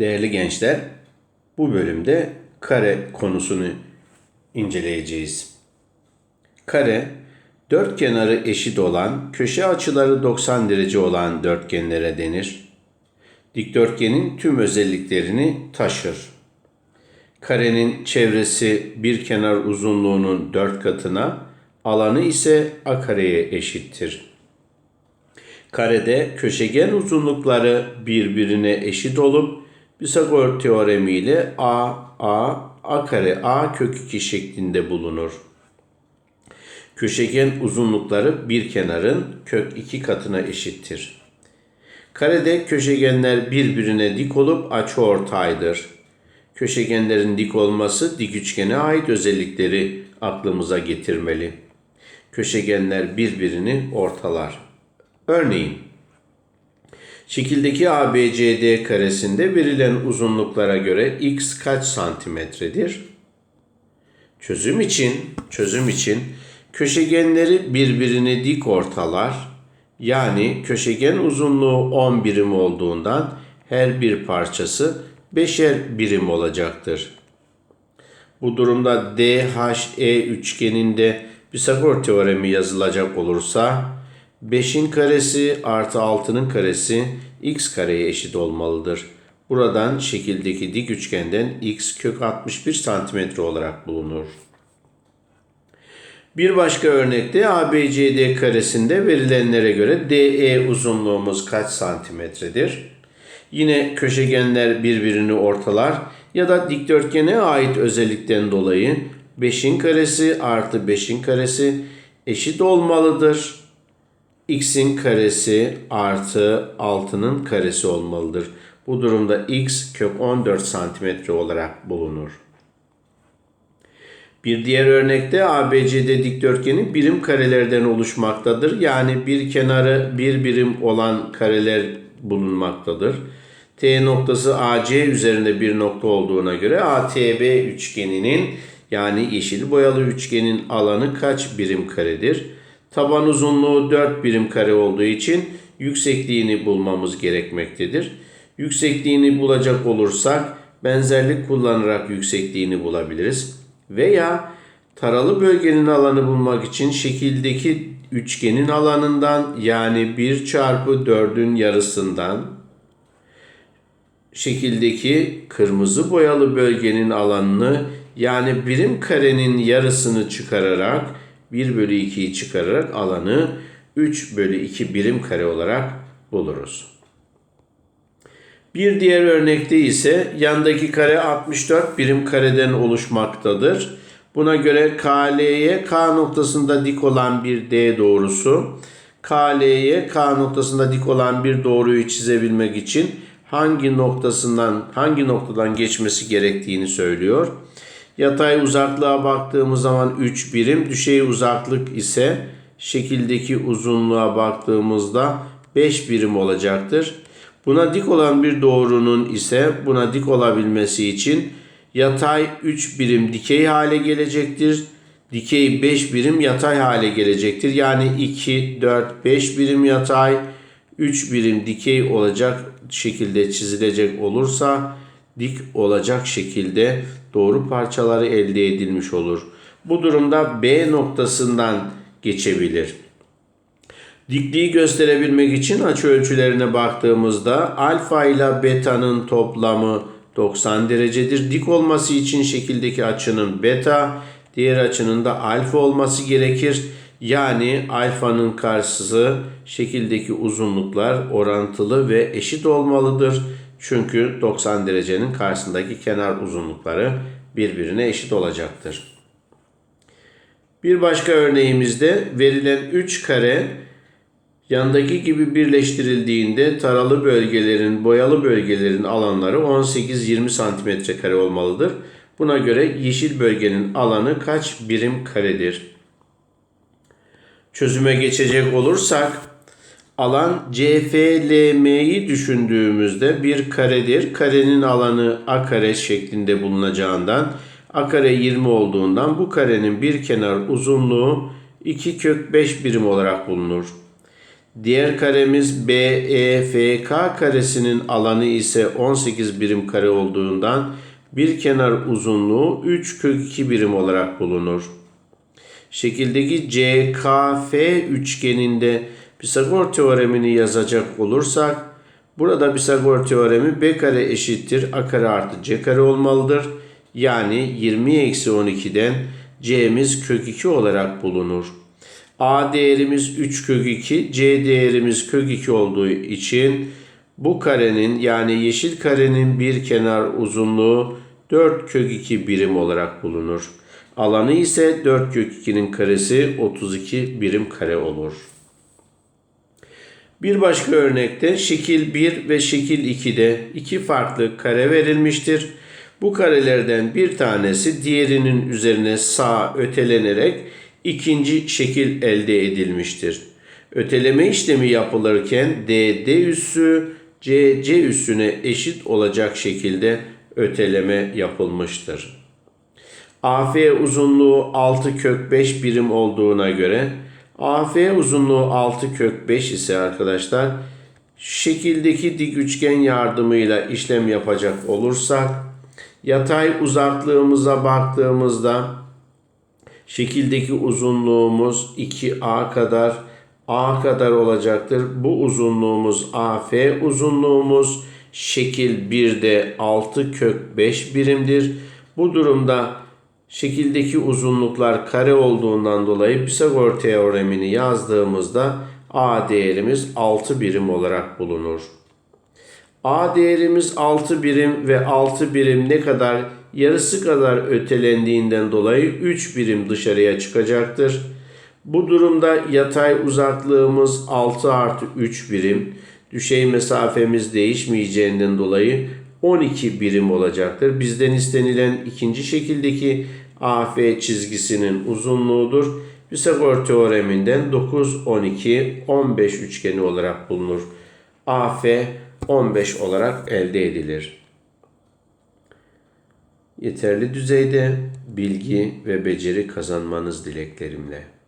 Değerli gençler, bu bölümde kare konusunu inceleyeceğiz. Kare, dört kenarı eşit olan, köşe açıları 90 derece olan dörtgenlere denir. Dikdörtgenin tüm özelliklerini taşır. Karenin çevresi bir kenar uzunluğunun dört katına, alanı ise a kareye eşittir. Karede köşegen uzunlukları birbirine eşit olup Pisagor teoremi ile a a a kare a kök 2 şeklinde bulunur. Köşegen uzunlukları bir kenarın kök 2 katına eşittir. Karede köşegenler birbirine dik olup açıortaydır. Köşegenlerin dik olması dik üçgene ait özellikleri aklımıza getirmeli. Köşegenler birbirini ortalar. Örneğin şekildeki ABCD karesinde verilen uzunluklara göre x kaç santimetredir? Çözüm için, çözüm için köşegenleri birbirine dik ortalar. Yani köşegen uzunluğu 10 birim olduğundan her bir parçası 5'er birim olacaktır. Bu durumda DHE üçgeninde Pisagor teoremi yazılacak olursa 5'in karesi artı 6'nın karesi x kareye eşit olmalıdır. Buradan şekildeki dik üçgenden x kök 61 santimetre olarak bulunur. Bir başka örnekte ABCD karesinde verilenlere göre DE uzunluğumuz kaç santimetredir? Yine köşegenler birbirini ortalar ya da dikdörtgene ait özellikten dolayı 5'in karesi artı 5'in karesi eşit olmalıdır. X'in karesi artı 6'nın karesi olmalıdır. Bu durumda x kök 14 santimetre olarak bulunur. Bir diğer örnekte ABCD dikdörtgeni birim karelerden oluşmaktadır. Yani bir kenarı bir birim olan kareler bulunmaktadır. T noktası AC üzerinde bir nokta olduğuna göre ATB üçgeninin yani yeşil boyalı üçgenin alanı kaç birim karedir? Taban uzunluğu 4 birim kare olduğu için yüksekliğini bulmamız gerekmektedir. Yüksekliğini bulacak olursak benzerlik kullanarak yüksekliğini bulabiliriz. Veya taralı bölgenin alanı bulmak için şekildeki üçgenin alanından yani 1 çarpı 4'ün yarısından şekildeki kırmızı boyalı bölgenin alanını yani birim karenin yarısını çıkararak 1 bölü 2'yi çıkararak alanı 3 bölü 2 birim kare olarak buluruz. Bir diğer örnekte ise yandaki kare 64 birim kareden oluşmaktadır. Buna göre KL'ye K noktasında dik olan bir D doğrusu, KL'ye K noktasında dik olan bir doğruyu çizebilmek için hangi noktasından hangi noktadan geçmesi gerektiğini söylüyor. Yatay uzaklığa baktığımız zaman 3 birim, düşey uzaklık ise şekildeki uzunluğa baktığımızda 5 birim olacaktır. Buna dik olan bir doğrunun ise buna dik olabilmesi için yatay 3 birim dikey hale gelecektir. Dikey 5 birim yatay hale gelecektir. Yani 2, 4, 5 birim yatay, 3 birim dikey olacak şekilde çizilecek olursa dik olacak şekilde doğru parçaları elde edilmiş olur. Bu durumda B noktasından geçebilir. Dikliği gösterebilmek için açı ölçülerine baktığımızda alfa ile beta'nın toplamı 90 derecedir. Dik olması için şekildeki açının beta, diğer açının da alfa olması gerekir. Yani alfanın karşısı şekildeki uzunluklar orantılı ve eşit olmalıdır. Çünkü 90 derecenin karşısındaki kenar uzunlukları birbirine eşit olacaktır. Bir başka örneğimizde verilen 3 kare yandaki gibi birleştirildiğinde taralı bölgelerin, boyalı bölgelerin alanları 18-20 cm kare olmalıdır. Buna göre yeşil bölgenin alanı kaç birim karedir? Çözüme geçecek olursak alan CFLM'yi düşündüğümüzde bir karedir. Karenin alanı a kare şeklinde bulunacağından a kare 20 olduğundan bu karenin bir kenar uzunluğu 2 kök 5 birim olarak bulunur. Diğer karemiz BEFK karesinin alanı ise 18 birim kare olduğundan bir kenar uzunluğu 3 kök 2 birim olarak bulunur. Şekildeki CKF üçgeninde Pisagor teoremini yazacak olursak burada Pisagor teoremi B kare eşittir A kare artı C kare olmalıdır. Yani 20 eksi 12'den C'miz kök 2 olarak bulunur. A değerimiz 3 kök 2, C değerimiz kök 2 olduğu için bu karenin yani yeşil karenin bir kenar uzunluğu 4 kök 2 birim olarak bulunur. Alanı ise 4 kök 2'nin karesi 32 birim kare olur. Bir başka örnekte şekil 1 ve şekil 2'de iki farklı kare verilmiştir. Bu karelerden bir tanesi diğerinin üzerine sağ ötelenerek ikinci şekil elde edilmiştir. Öteleme işlemi yapılırken DD üssü CC üssüne eşit olacak şekilde öteleme yapılmıştır. AF uzunluğu 6 kök 5 birim olduğuna göre AF uzunluğu 6 kök 5 ise arkadaşlar şekildeki dik üçgen yardımıyla işlem yapacak olursak yatay uzaklığımıza baktığımızda şekildeki uzunluğumuz 2A kadar A kadar olacaktır. Bu uzunluğumuz AF uzunluğumuz şekil 1'de 6 kök 5 birimdir. Bu durumda şekildeki uzunluklar kare olduğundan dolayı Pisagor teoremini yazdığımızda A değerimiz 6 birim olarak bulunur. A değerimiz 6 birim ve 6 birim ne kadar yarısı kadar ötelendiğinden dolayı 3 birim dışarıya çıkacaktır. Bu durumda yatay uzaklığımız 6 artı 3 birim. Düşey mesafemiz değişmeyeceğinden dolayı 12 birim olacaktır. Bizden istenilen ikinci şekildeki AF çizgisinin uzunluğudur. Pisagor teoreminden 9, 12, 15 üçgeni olarak bulunur. AF 15 olarak elde edilir. Yeterli düzeyde bilgi ve beceri kazanmanız dileklerimle.